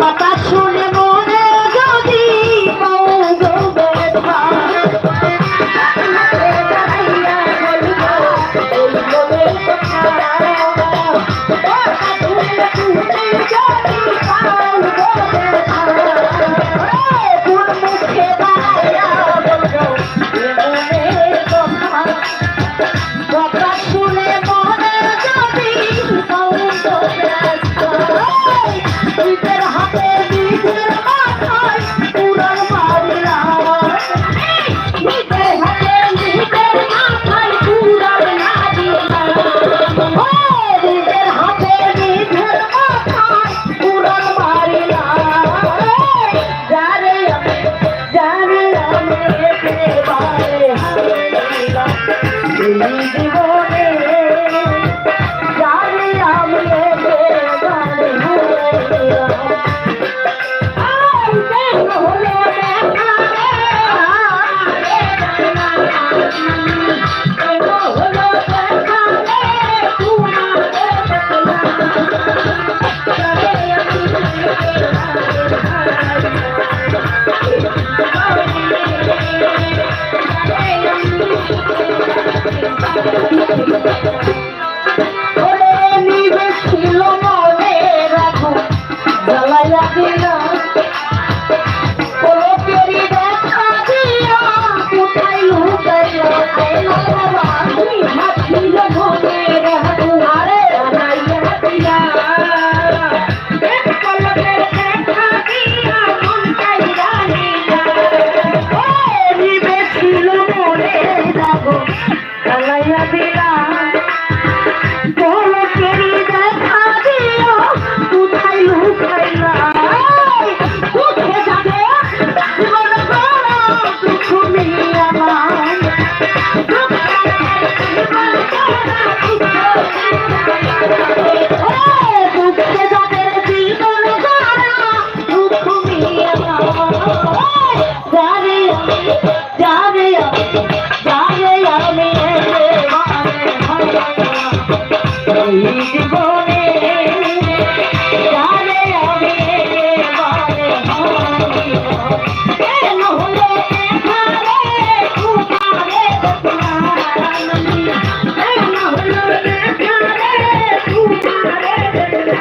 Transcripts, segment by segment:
কথা শুনে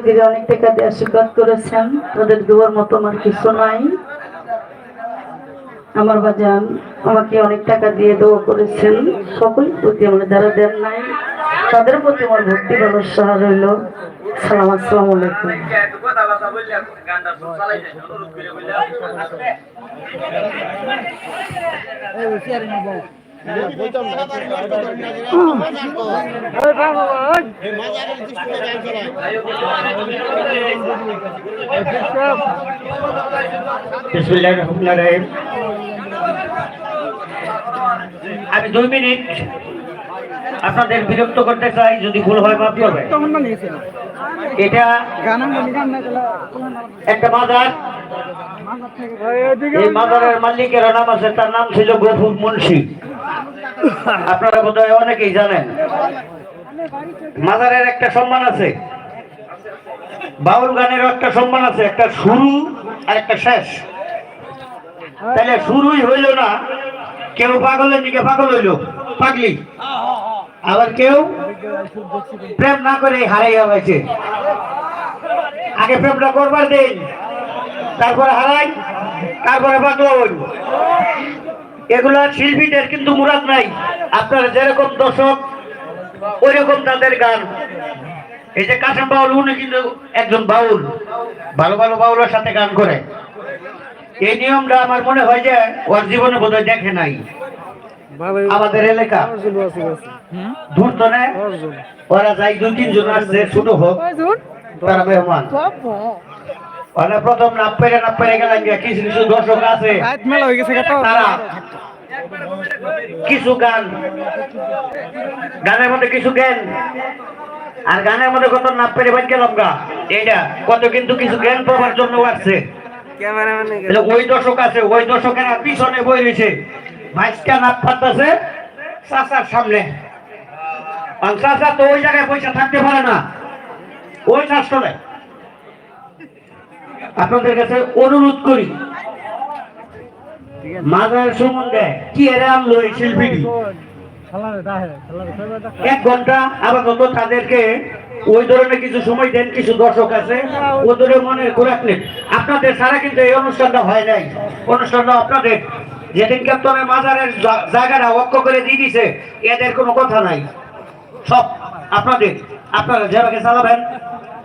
লোকেরা অনেক টাকা দিয়ে আশীর্বাদ করেছেন। তাদের দুয়ার মতো আমার কিছু নাই। আমার বাজান আমাকে অনেক টাকা দিয়ে দেওয়া করেছেন। সকলের প্রতি আমার যারা দেন নাই, তাদের প্রতি আমার ভক্তি ভালোসা রইল। সালাম, আসসালাম আলাইকুম। আমি দুই মিনিট আপনাদের বিরক্ত করতে চাই, যদি ভুল হয় মাফ করবে এটা একটা মাজার। এই মাজারের মালিকের নাম আছে তার নাম ছিল গফুর মুন্সি। আপনারা বোধহয় অনেকেই জানেন। মাজারের একটা সম্মান আছে। বাউল গানের একটা সম্মান আছে। একটা শুরু আর একটা শেষ। তাহলে শুরুই হইল না, কেউ পাগলের দিকে পাগল হইল, পাগলি। আবার কেউ প্রেম না করে হারাইয়া হয়েছে আগে প্রেমটা করবার দিন, তারপরে হারাই, তারপরে পাগল হইল। এগুলা শিল্পীদের কিন্তু মুরাদ নাই। আপনারা যেরকম দর্শক ওই রকম তাদের গান। এই যে কাশেম বাউল উনি কিন্তু একজন বাউল। ভালো ভালো বাউলের সাথে গান করে। এই নিয়মটা আমার মনে হয় যে ওর জীবনে বোধহয় দেখে নাই। আমাদের এলাকা। দূর তো নেই ওরা যাই দু তিনজন আসছে ছোট হোক। তারা মেহমান। ওরা প্রথম নাপ পেরে নাপ পেরে গেলেন যে কিছু কিছু দর্শক আছে। মেলা হয়ে গেছে তারা কিছু গান। গানের মধ্যে কিছু জ্ঞান। আর গানের মধ্যে কত নাপ পেরে বাদ গেলাম গা। এইটা কত কিন্তু কিছু জ্ঞান পাওয়ার জন্য আসছে। ওই দর্শক আছে ওই দর্শকেরা পিছনে বই রয়েছে। ভাইসকা নাপ পাতাছে চাচার সামনে। আর চাচা তো ওই জায়গায় পয়সা থাকতে পারে না। ওই শাসনে আপনাদের কাছে অনুরোধ করি। মাজার সম্বন্ধে কি এরা আনলো এই শিল্পীটি? এক ঘণ্টা আপাতত তাদেরকে ওই ধরনের কিছু সময় দেন, কিছু দর্শক আছে, ওদের মনে খোরাক নেই। আপনাদের ছাড়া কিন্তু এই অনুষ্ঠানটা হয় নাই। অনুষ্ঠানটা আপনাদের যেদিন ক্যাপ্টনের মাজারের জায়গাটা অক্ষ করে দিয়ে দিছে, এদের কোনো কথা নাই। সব আপনাদের। আপনারা যেভাবে চালাবেন,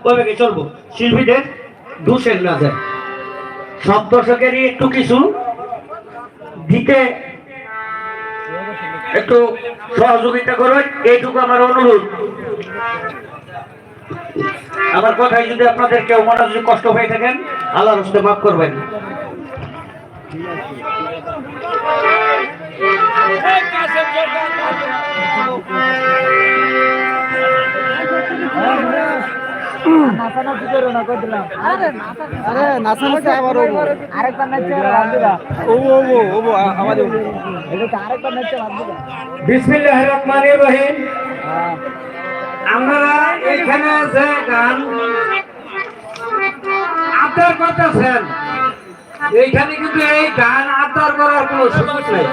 ওইভাবে চলবো। শিল্পীদের দোষের না যায় সব দর্শকেরই একটু কিছু দিতে একটু সহযোগিতা করুন, এইটুকু আমার অনুরোধ। আমার কথায় যদি আপনাদের কেউ মনে যদি কষ্ট হয়ে থাকেন আল্লাহ রস্তে মাফ করবেন। এখানে এইখানে কিন্তু এই গান আবদার করার কোনো সুযোগ নেই।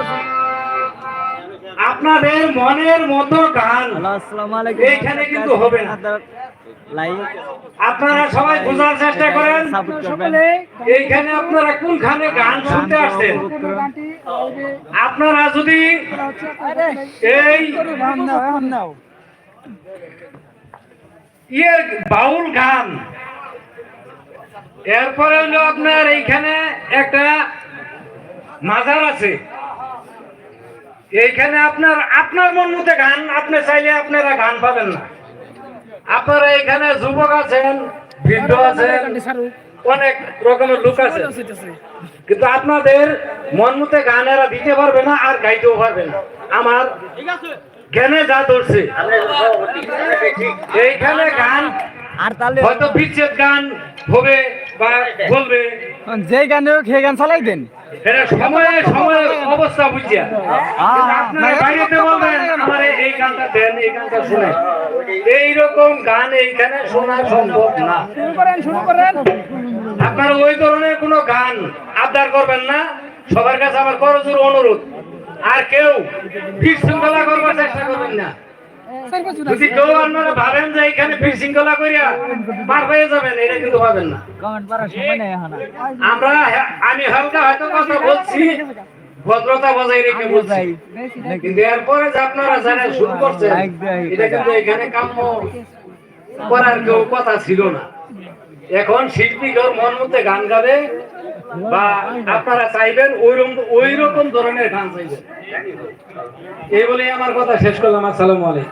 আপনাদের মনের মতো গান। আসসালামু আলাইকুম। এইখানে কিন্তু হবে না। আপনারা সবাই বোঝার চেষ্টা করেন। এইখানে আপনারা কোনখানে গান শুনতে আসছেন? আপনারা যদি এই এখন এখন ইয়ের বাউল গান এরপরে হলো আপনার এইখানে একটা মাজার আছে। এইখানে আপনার আপনার মন মতে গান আপনি চাইলে আপনারা গান পাবেন না। আপনারা এখানে যুবক আছেন বৃদ্ধ আছেন অনেক রকমের লোক আছে কিন্তু আপনাদের মন মতে গান এরা দিতে পারবে না আর গাইতেও পারবে না। আমার জ্ঞানে যা ধরছে। এইখানে গান আর তাহলে হয়তো বিচ্ছেদ গান হবে বা বলবে। যে গানে হোক সেই গান চালাই দেন। এটা সময়ে সময়ের অবস্থা বুঝিয়া। আপনারা বাইরেতে বলবেন আমার এই- এই গানটা দেন এই গানটা শুনে। এইরকম গান এইখানে শোনা সম্ভব না। আপনারা ওই ধরনের কোনো গান আবদার করবেন না। সবার কাছে আমার করজোর অনুরোধ। আর কেউ বিশৃঙ্খলা করবার চেষ্টা করবেন না। যদি কেউ আপনারা ভাবেন যে এখানে বিশৃঙ্খলা করিয়া পার হয়ে যাবেন এটা কিন্তু ভাবেন না। কমেন্ট করার সময় নেই এখন আমরা আমি হালকা হয়তো কথা বলছি ভদ্রতা বজায় রেখে বলছি। কিন্তু এরপরে যে আপনারা যারা শুরু করছেন এটা কিন্তু এখানে কাম্য করার কেউ কথা ছিল না। এখন শিল্পী কেউ মন মধ্যে গান গাবে বা আপনারা চাইবেন ওই রকম ওই রকম ধরনের গান চাইবেন। এই বলেই আমার কথা শেষ করলাম। আসসালামু আলাইকুম।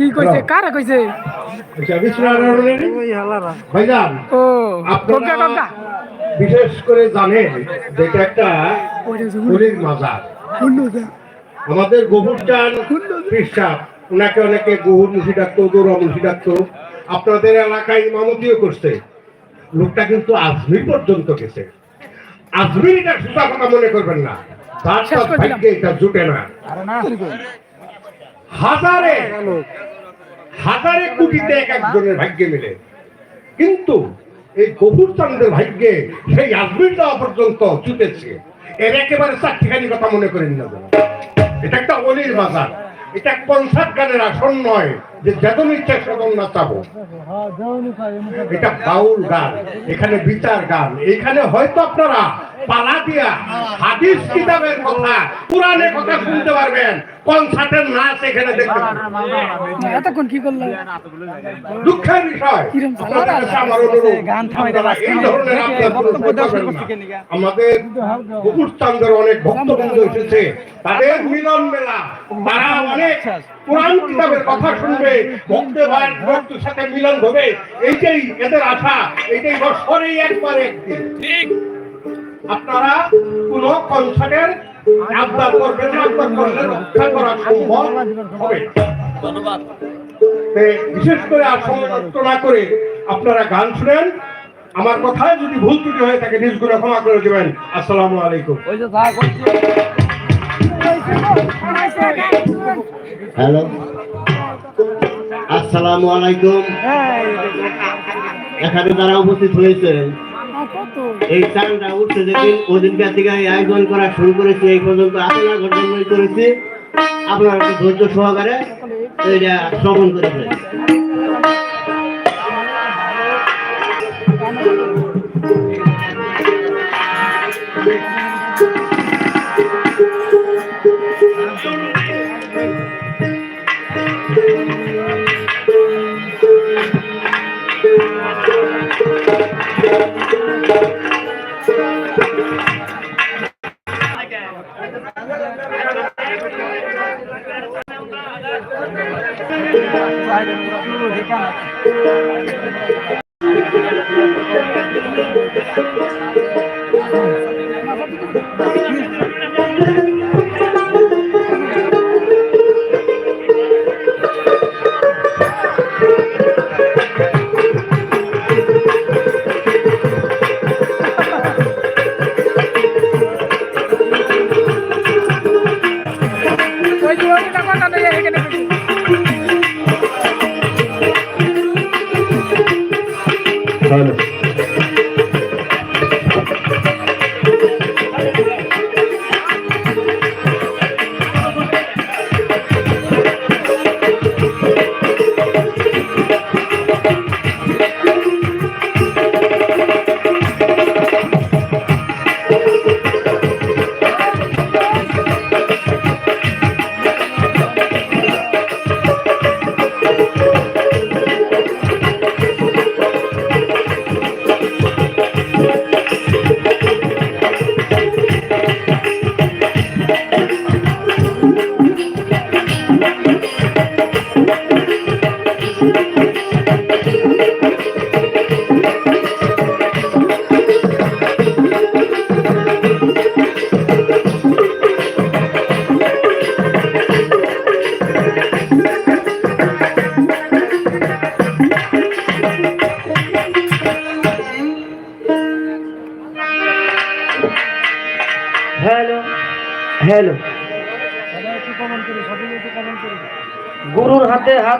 কি কইছে? কারা কইছে? ও বিশেষ করে জানেন যে এটা একটা হরির মাজার। আমাদের গোবরটান পেশাব ওনাকে অনেকে গহুর মুখী ডাকতো মুখী ডাকতো আপনাদের এলাকায় ইমামতিও করছে। লোকটা কিন্তু আজমির পর্যন্ত গেছে। আজমির এটা সুতা কথা মনে করবেন না। তার ভাগ্যে এটা জুটে না। হাজারে হাজারে কোটিতে এক একজনের ভাগ্যে মিলে। কিন্তু এই গফুর চন্দ্রের ভাগ্যে সেই আজমির দেওয়া পর্যন্ত জুটেছে এর একেবারে চারটিখানি কথা মনে করেন না এটা একটা অলির বাজার এটা কনসার্ট গানের আসন নয়। যে যেমন ইচ্ছা সেমন নাচাবো এটা বাউল গান এখানে বিচার গান। এখানে হয়তো আপনারা পালা দিয়া হাদিস কিতাবের কথা কোরআনের কথা শুনতে পারবেন। কনসার্টের নাচ এখানে দেখতে এতক্ষণ কি করল দুঃখের বিষয়। আমার অনুরোধ, এই ধরনের না। আমাদের চান্দের অনেক ভক্তবৃন্দ এসেছে। তাদের মিলন মেলা তারা অনেক কোরআন কিতাবের কথা শুনবে ভক্তে ভাইয়ের ভক্তের সাথে মিলন হবে এইটাই এদের আশা এইটাই বছরেই একবার একদিন। আপনারা কোন কনসার্টের আবদার করবেন আবদার করলে রক্ষা করা সম্ভব হবে। তে বিশেষ করে আর সময় নষ্ট না করে আপনারা গান শুনেন আমার কথায় যদি ভুল ত্রুটি হয়ে থাকে নিজগুলো ক্ষমা করে দেবেন। আসসালামু আলাইকুম। হ্যালো আসসালামু আলাইকুম এখানে যারা উপস্থিত হয়েছেন এই চানটা উঠছে যেদিন ওদিনকার থেকে আয়োজন করা শুরু করেছি, এই পর্যন্ত আপনার ঘটনাই করেছি। আপনারা ধৈর্য সহকারে এটা শ্রবণ করেছেন ওই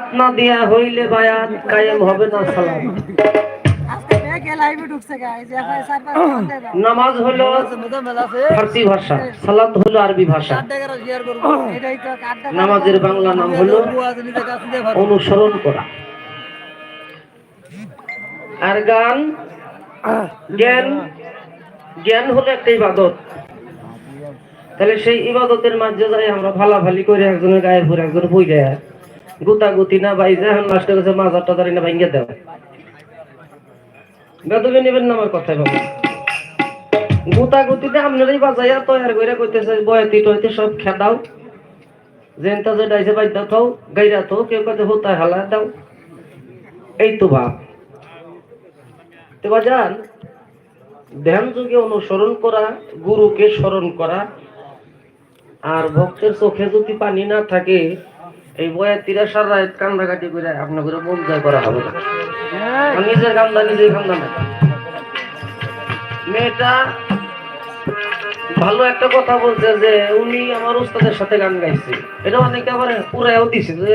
হাত না দিয়া হইলে বায়াত কায়েম হবে না সালাম। নামাজ হলো ফার্সি ভাষা সালাত হলো আরবি ভাষা। নামাজের বাংলা নাম হলো অনুসরণ করা। আর গান জ্ঞান জ্ঞান হলো একটা ইবাদত। তাহলে সেই ইবাদতের মাঝে যাই আমরা ফালাফালি করে একজনের গায়ে পরে একজনের বই দেয় গুতা গুতি না বাইজে এখন লাস্টের কাছে মাজার টাজারি না ভাঙ্গে দেওয়া বেদবে নেবেন না আমার কথাই বাবা। গুতা গুতিতে আপনারই বাজাইয়া তৈয়ার করে কইতেছে বয়াতি টয়তে সব খেদাও জেনটা যে ডাইছে বাইদা থাও, গাইরা তো কেউ কাছে হোতা হালা দাও। এই তো ভাব তো বাজান, ধ্যান যুগে অনুসরণ করা, গুরুকে স্মরণ করা, আর ভক্তের চোখে যদি পানি না থাকে এই বয়া তিরাশার রাত কান্দাকাটি করে মন জয় করা হবে। নিজের কান্দা নিজেই কান্দা না। মেয়েটা ভালো একটা কথা বলছে যে উনি আমার উস্তাদের সাথে গান গাইছে। এটা অনেকে আবার পুরাও দিছে যে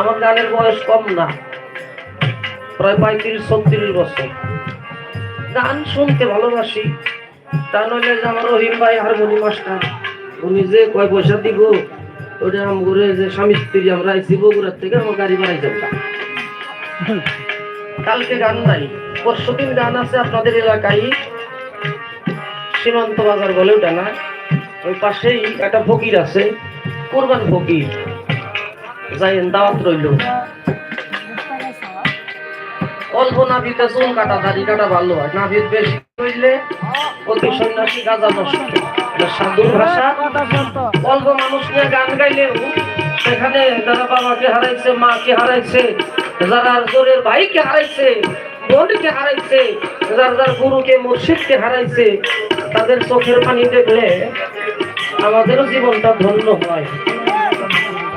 আমার গানের বয়স কম না। প্রায় পঁয়ত্রিশ ছত্রিশ বছর। গান শুনতে ভালোবাসি। তা নইলে যে আমার রহিম ভাই হারমোনি মাস্টার উনি যে কয় পয়সা দিব ওটা আমগুলো যে স্বামী স্ত্রী আমরা আইসি বগুড়ার থেকে আমার গাড়ি বাড়াই যাব কালকে গান নাই পরশু দিন গান আছে আপনাদের এলাকায়। সীমান্ত বাজার বলে ওটা না, ওই পাশেই একটা ফকির আছে, কোরবান ফকির। যাই দাওয়াত রইল। অল্প নাভিতে চুল কাটা, দাড়ি কাটা ভালো হয়। নাভির বেশি হইলে অতি সন্ন্যাসী গাজা নষ্ট। ভাষা। অল্প মানুষ নিয়ে গান গাইলেও সেখানে যারা বাবাকে হারাইছে, মাকে হারাইছে, যারা জোরের ভাইকে হারাইছে, বোনকে হারাইছে, যার যার গুরুকে, মুর্শিদকে হারাইছে, তাদের চোখের পানি দেখলে আমাদেরও জীবনটা ধন্য হয়।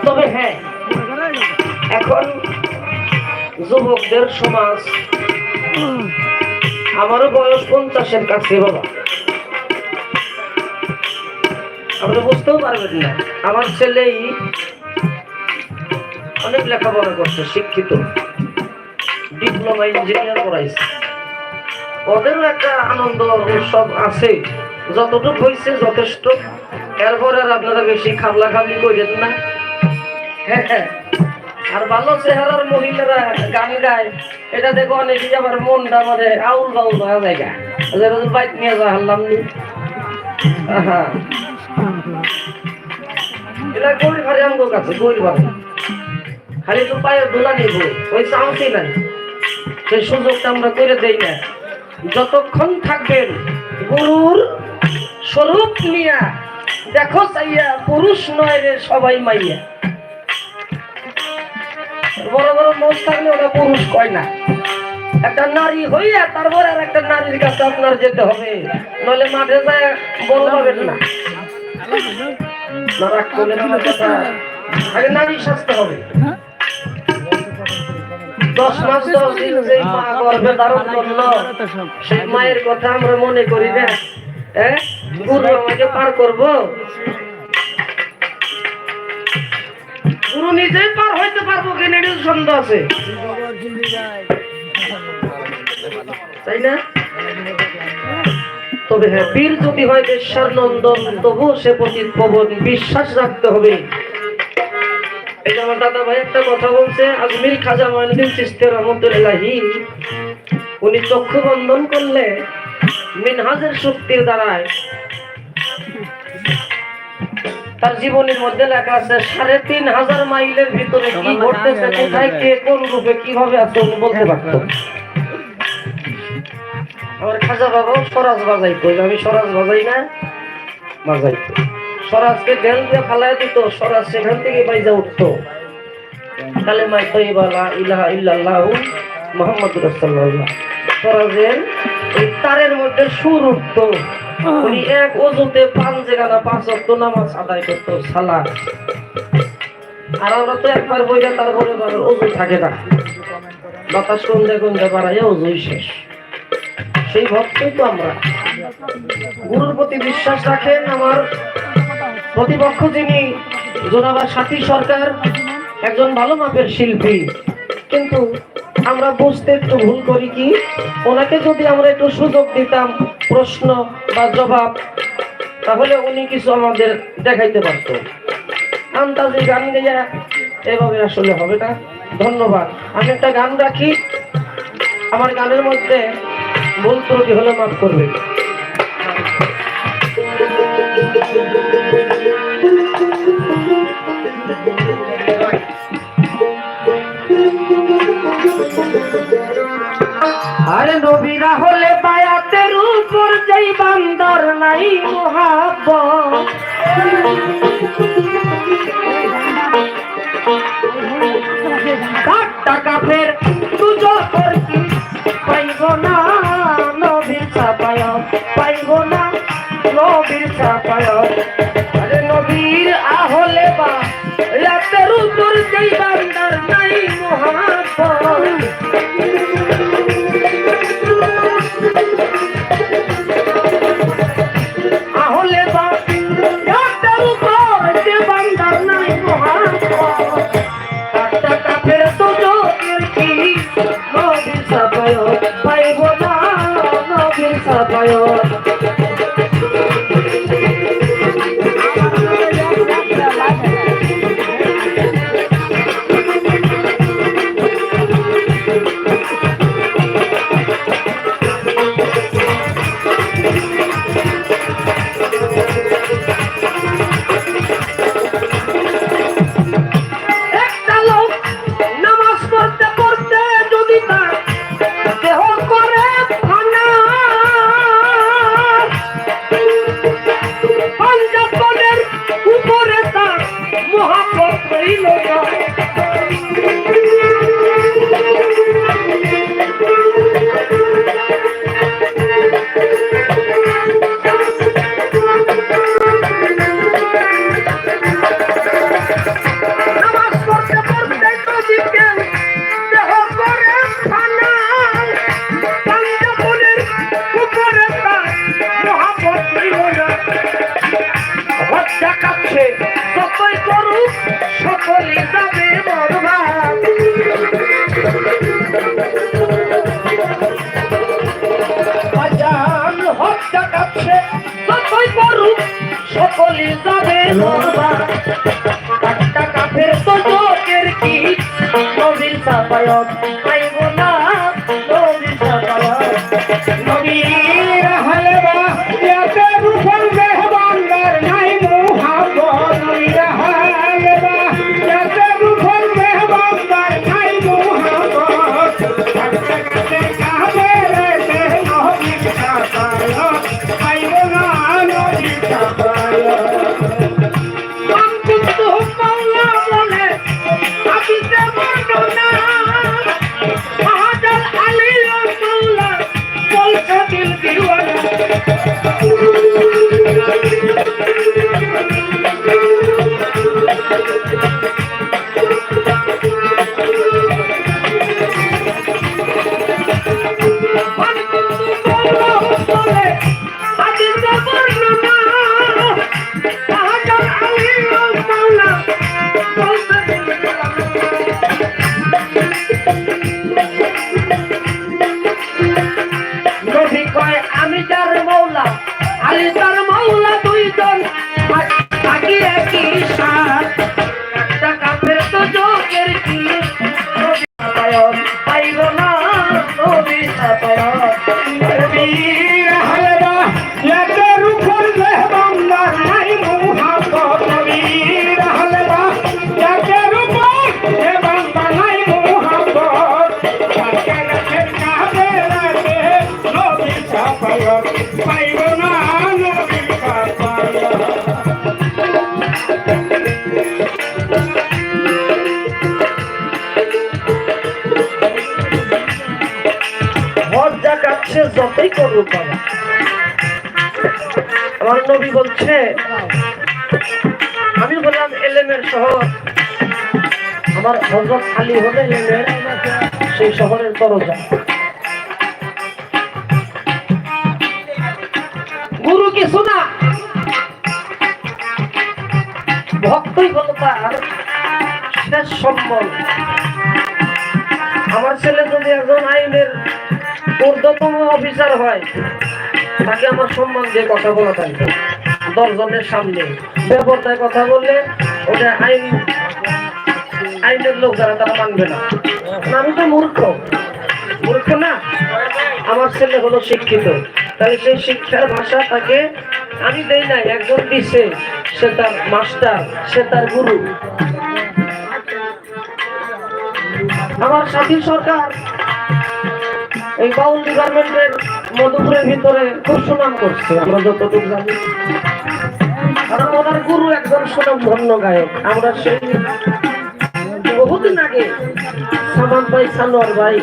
তবে হ্যাঁ এখন যুবকদের সমাজ, আমারও বয়স পঞ্চাশের কাছে বাবা। আপনি বুঝতেও পারবেন না। আমার ছেলেই অনেক লেখাপড়া করছে, শিক্ষিত। ডিপ্লোমা ইঞ্জিনিয়ার পড়াইছে। ওদেরও একটা আনন্দ উৎসব আছে। যতটুকু হয়েছে যথেষ্ট। এরপরে আর আপনারা বেশি খাবলা খাবলি করেন না। হ্যাঁ হ্যাঁ। আর ভালো চেহারার মহিলারা গান গায়। এটা দেখো অনেকেই আবার মনটা মানে আউল বাউল হয়ে যায় গা যেরকম বাইক নিয়ে যা হারলাম নি। আহা। এটা গরিব হারে আমার কাছে গরিব হারে খালি তো পায়ের দোলা নিব, ওই চান্সই নাই। সেই সুযোগটা আমরা করে দেই না। যতক্ষণ থাকবেন, গুরুর স্বরূপ নিয়া, দেখো চাইয়া পুরুষ নয় রে সবাই মাইয়া। বড় বড় মোষ থাকলে ওরা পুরুষ কয় না। একটা নারী হইয়া তারপর আর একটা নারীর কাছে আপনার যেতে হবে। নইলে মাঠে যায় বড় পাবেন না। আগে নারী স্বাস্থ্য হবে। দশ মাস দশ দিন যেই মা গর্ভে ধারণ করল সেই মায়ের কথা আমরা মনে করি না হ্যাঁ আমাকে পার করব। গুরু নিজেই পার হইতে পারব কিনা সন্দেহ আছে। তাই না? তবে হ্যাঁ বীর যদি হয় বেশ্যার নন্দন তবু সে প্রতি পবন বিশ্বাস রাখতে হবে। এই যে আমার দাদা ভাই একটা কথা বলছে আজমির খাজা মহিনুদ্দিন চিস্তি রহমতুল্লাহি উনি চক্ষু বন্ধন করলে মিনহাজের শক্তির দ্বারায় তার জীবনের মধ্যে লেখা আছে সাড়ে তিন হাজার মাইলের ভিতরে কি ঘটতেছে কোথায় কে কোন রূপে কীভাবে আছে? উনি বলতে পারতো। আমার খাজা বাবাও সরাজ বাজাইতো আমি সরাজ বাজাই না, বাজাইতো। সরাজকে ঢেল দিয়ে ফালাই দিত সরাজ সেখান থেকে বাইজা উঠতো। কালে মাই তৈবালা ইলাহা ইল্লাল্লাহ মোহাম্মদ রাসূলুল্লাহ। সরাজের এই তারের মধ্যে সুর উঠতো। উনি এক অজুতে পাঁচ জায়গা পাঁচ অক্ট নামাজ আদায় করতো সালাদ আর আমরা তো একবার বইটা তারপরে অজু থাকে না। বাতাস কন্দে কন্দে বাড়াইয়া অজুই শেষ। সেই ভক্তই তো আমরা। গুরুর প্রতি বিশ্বাস রাখেন আমার প্রতিপক্ষ যিনি জোনাবার সাথী সরকার, একজন ভালো মাপের শিল্পী। কিন্তু আমরা বুঝতে একটু ভুল করি কি? ওনাকে যদি আমরা একটু সুযোগ দিতাম, প্রশ্ন বা জবাব, তাহলে উনি কিছু আমাদের দেখাইতে পারতো। আন্দাজে গান গেয়া এভাবে আসলে হবে না ধন্যবাদ। আমি একটা গান রাখি। আমার গানের মধ্যে ভুল ত্রুটি হলে মাফ করবে। আরে নবীরা হলে বায়াতের উপর যেই বান্দর নাই ষাট টাকা ফের তুজো করছি পাইব না? হয় হত্যা কাছে যতই করুক করুক বাবা আমার নবী বলছে, আমি বললাম এলেমের শহর, আমার হজরত খালি হলে এলেমের সেই শহরের দরজা। অফিসার হয় তাকে আমার সম্মান দিয়ে কথা বলা থাকবে। দশজনের সামনে বেপরদায় কথা বললে ওটা আইন আইনের লোক যারা তারা মানবে না, আমি তো মূর্খ। মূর্খ না। আমার ছেলে হলো শিক্ষিত। তাহলে সেই শিক্ষার ভাষা তাকে আমি দেই নাই একজন দিছে। সে তার মাস্টার সে তার গুরু। আমার সাথী সরকার এই বাউল ডিপার্টমেন্টের মধুপুরের ভিতরে খুব সুনাম করছে। আমরা যতটুকু জানি, কারণ ওনার গুরু একজন সুনাম ধন্য গায়ক। আমরা সেই বহুদিন আগে সামান ভাই, সানোয়ার ভাই,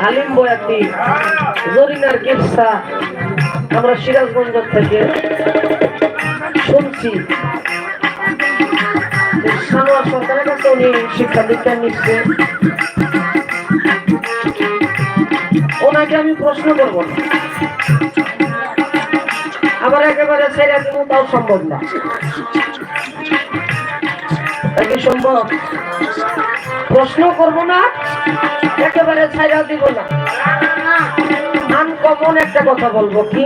হালিম বয়াতি, জরিনার কিরসা, আমরা সিরাজগঞ্জ থেকে শুনছি। সানোয়ার সরকারের কাছে উনি শিক্ষা দীক্ষা নিচ্ছে। ওনাকে আমি প্রশ্ন করব না। আবার একেবারে ছেড়ে দেবো, তাও সম্ভব না। কি সম্ভব? প্রশ্ন করব না, একেবারে ছাইরা দিব না। আনকমন একটা কথা বলব কি?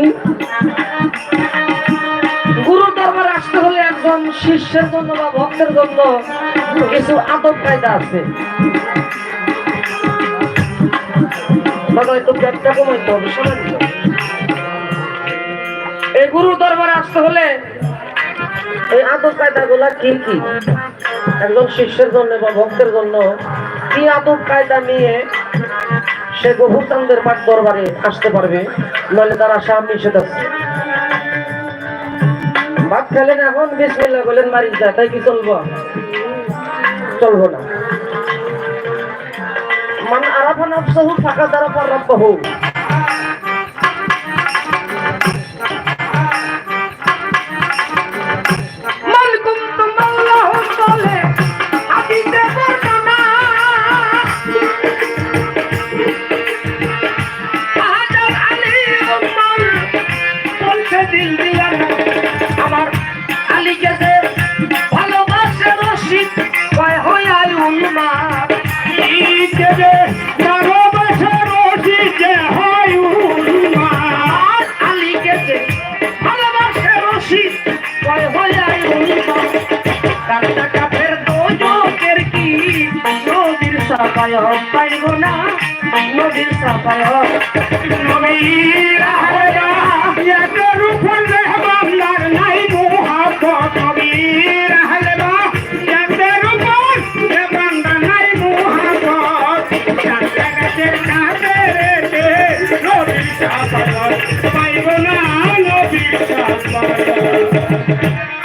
গুরু দরবার আসতে হলে একজন শিষ্যের জন্য বা ভক্তের জন্য কিছু আদব কায়দা আছে। এই গুরু দরবারে আসতে হলে এই আদব কি কি? একজন শিষ্যের জন্য বা ভক্তের জন্য কি আদব কায়দা নিয়ে সে পাঠ দরবারে আসতে পারবে? নইলে তারা নিষেধ আছে। ভাত খেলেন এখন, বিসমিল্লাহ বলেন মারি তাই কি চলবো? চলবো না। মান আরাফা নাফসাহু ফাঁকা দ্বারা পর রব্বাহু। হক একটা